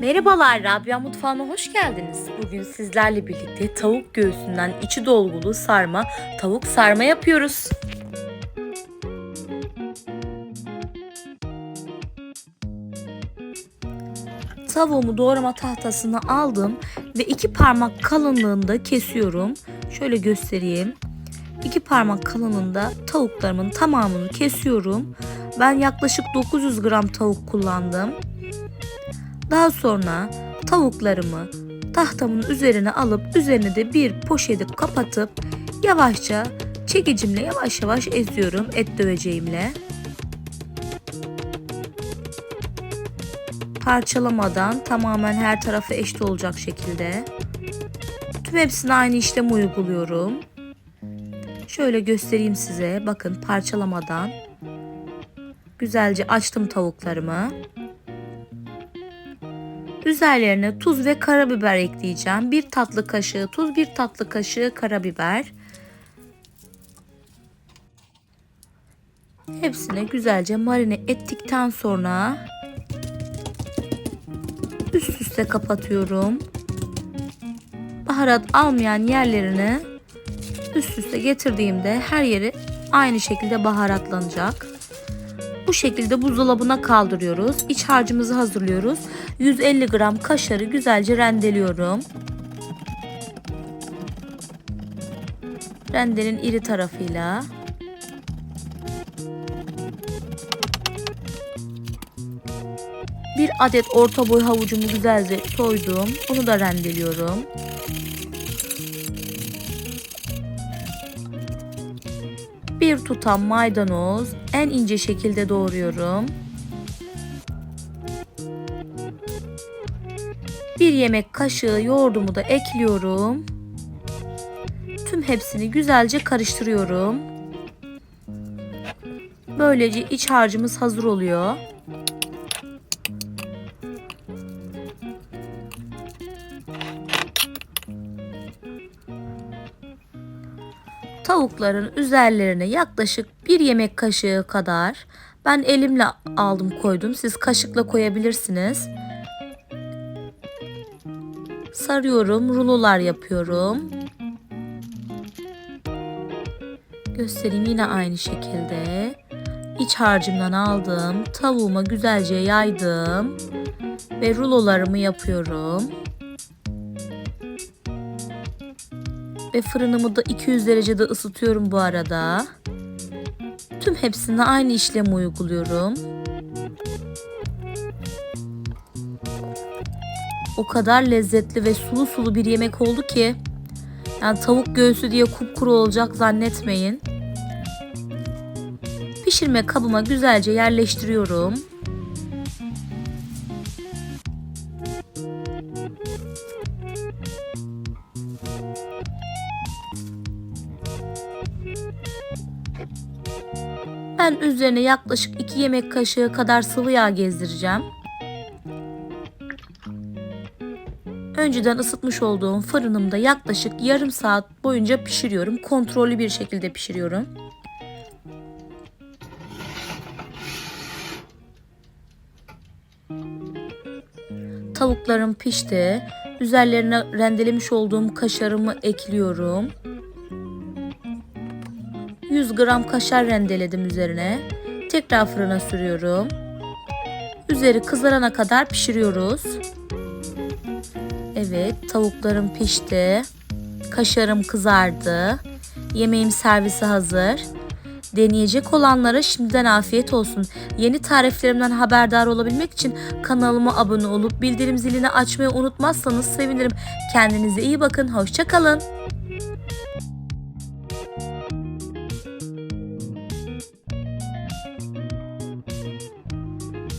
Merhabalar, Rabia Mutfağı'na hoş geldiniz. Bugün sizlerle birlikte tavuk göğsünden içi dolgulu sarma, tavuk sarma yapıyoruz. Tavuğumu doğrama tahtasına aldım ve iki parmak kalınlığında kesiyorum. Şöyle göstereyim. İki parmak kalınlığında tavuklarımın tamamını kesiyorum. Ben yaklaşık 900 gram tavuk kullandım. Daha sonra tavuklarımı tahtamın üzerine alıp üzerine de bir poşeti kapatıp yavaşça çekicimle yavaş yavaş eziyorum et döveceğimle. Parçalamadan tamamen her tarafı eşit olacak şekilde. Tüm hepsine aynı işlemi uyguluyorum. Şöyle göstereyim size. Bakın parçalamadan güzelce açtım tavuklarımı. Üzerlerine tuz ve karabiber ekleyeceğim. Bir tatlı kaşığı tuz, bir tatlı kaşığı karabiber. Hepsine güzelce marine ettikten sonra üst üste kapatıyorum. Baharat almayan yerlerini üst üste getirdiğimde her yeri aynı şekilde baharatlanacak. Bu şekilde buzdolabına kaldırıyoruz. İç harcımızı hazırlıyoruz. 150 gram kaşarı güzelce rendeliyorum. Rendenin iri tarafıyla. Bir adet orta boy havucumu güzelce soydum. Onu da rendeliyorum. Bir tutam maydanoz en ince şekilde doğruyorum. Bir yemek kaşığı yoğurdumu da ekliyorum. Tüm hepsini güzelce karıştırıyorum. Böylece iç harcımız hazır oluyor. Tavukların üzerlerine yaklaşık bir yemek kaşığı kadar ben elimle aldım koydum. Siz kaşıkla koyabilirsiniz. Sarıyorum, rulolar yapıyorum. Göstereyim yine aynı şekilde. İç harcımdan aldım. Tavuğuma güzelce yaydım. Ve rulolarımı yapıyorum. Ve fırınımı da 200 derecede ısıtıyorum bu arada. Tüm hepsine aynı işlemi uyguluyorum. O kadar lezzetli ve sulu sulu bir yemek oldu ki. Yani tavuk göğsü diye kupkuru olacak zannetmeyin. Pişirme kabıma güzelce yerleştiriyorum. Ben üzerine yaklaşık 2 yemek kaşığı kadar sıvı yağ gezdireceğim. Önceden ısıtmış olduğum fırınımda yaklaşık yarım saat boyunca pişiriyorum. Kontrollü bir şekilde pişiriyorum. Tavuklarım pişti. Üzerlerine rendelemiş olduğum kaşarımı ekliyorum. 100 gram kaşar rendeledim üzerine. Tekrar fırına sürüyorum. Üzeri kızarana kadar pişiriyoruz. Evet, tavuklarım pişti. Kaşarım kızardı. Yemeğim servisi hazır. Deneyecek olanlara şimdiden afiyet olsun. Yeni tariflerimden haberdar olabilmek için kanalıma abone olup bildirim zilini açmayı unutmazsanız sevinirim. Kendinize iyi bakın. Hoşçakalın.